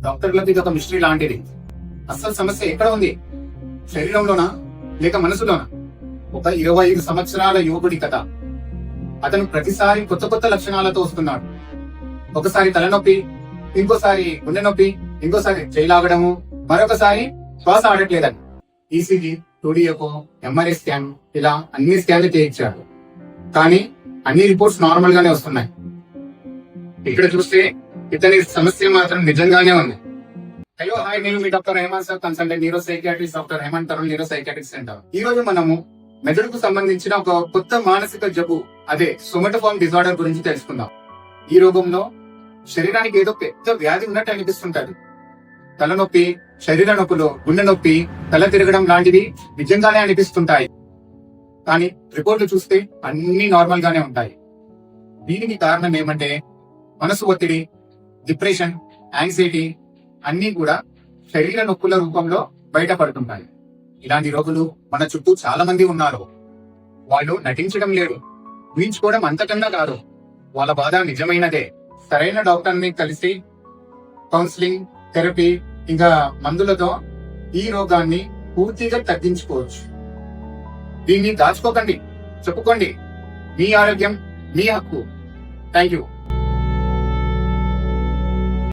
డాక్టర్లకు ఇది ఒక మిస్టరీ లాంటిది. అసలు సమస్య ఎక్కడ ఉంది? శరీరంలోనా? లేక మనసులోనా? ఒక ఇరవై ఐదు సంవత్సరాల యువకుడి కథ. అతను ప్రతిసారి కొత్త కొత్త లక్షణాలతో వస్తున్నాడు. ఒకసారి తలనొప్పి ఇంకోసారి గుండె నొప్పి ఇంకోసారి చేయలాగడము మరొకసారి శ్వాస ఆడట్లేదని. ఈసీజీ టూడిఎఫ్ఓ ఎంఆర్ఐ స్కాన్ ఇలా అన్ని స్కాన్లు చేయించాడు. కానీ అన్ని రిపోర్ట్స్ నార్మల్ గానే వస్తున్నాయి. ఇక్కడ చూస్తే ఇతని సమస్య మాత్రం నిజంగానే ఉంది. హలో హాయ్ నేను మీ doctor Hemanth sir consultant neuropsychiatrist doctor Hemanth Tarun neuropsychiatrist centre. ఈ రోజు మనము మెదడుకు సంబంధించిన ఒక కొత్త మానసిక జబ్బు అదే సొమటోఫామ్ డిజార్డర్ గురించి తెలుసుకుందాం. ఈ రోగంలో శరీరానికి ఏదో పెద్ద వ్యాధి ఉన్నట్టు అనిపిస్తుంటది. తలనొప్పి శరీర నొప్పులు గుండె నొప్పి తల తిరగడం లాంటివి నిజంగానే అనిపిస్తుంటాయి. కానీ రిపోర్ట్లు చూస్తే అన్ని నార్మల్ గానే ఉంటాయి. దీనికి కారణం ఏమంటే మనసు ఒత్తిడి డిప్రెషన్ యాంగ్జైటీ అన్నీ కూడా శరీర నొప్పుల రూపంలో బయటపడుతుంటాయి. ఇలాంటి రోగులు మన చుట్టూ చాలా మంది ఉన్నారు. వాళ్ళు నటించడం లేదు. ఊహించుకోవడం అంతకన్నా కాదు. వాళ్ళ బాధ నిజమైనదే. సరైన డాక్టర్ని కలిసి కౌన్సిలింగ్ థెరపీ ఇంకా మందులతో ఈ రోగాన్ని పూర్తిగా తగ్గించుకోవచ్చు. దీన్ని దాచుకోకండి. చెప్పుకోండి. మీ ఆరోగ్యం మీ హక్కు. Thank you